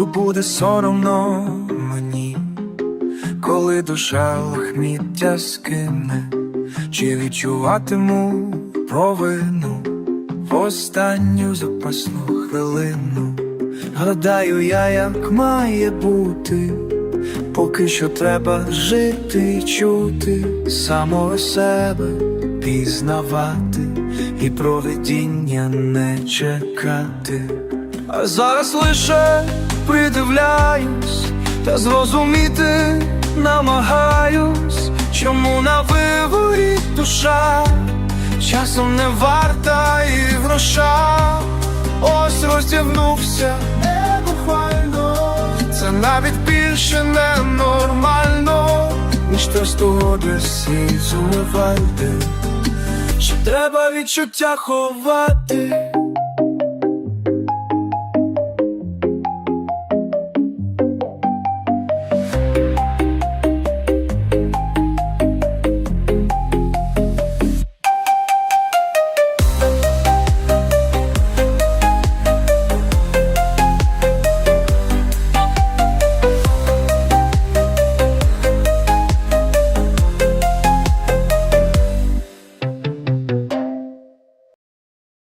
буде соромно мені, коли душа лахміття скине, чи відчуватиму провину в останню запасну хвилину. Гадаю я, як має бути, поки що треба жити і чути самого себе, пізнавати і проведіння не чекати. А зараз лише придивляюсь та зрозуміти намагаюсь, чому на виворі душа часом не варта і гроша. Ось розтягнувся небухально, це навіть більше ненормально, ніж тесту десі зумивати. Чи треба відчуття ховати?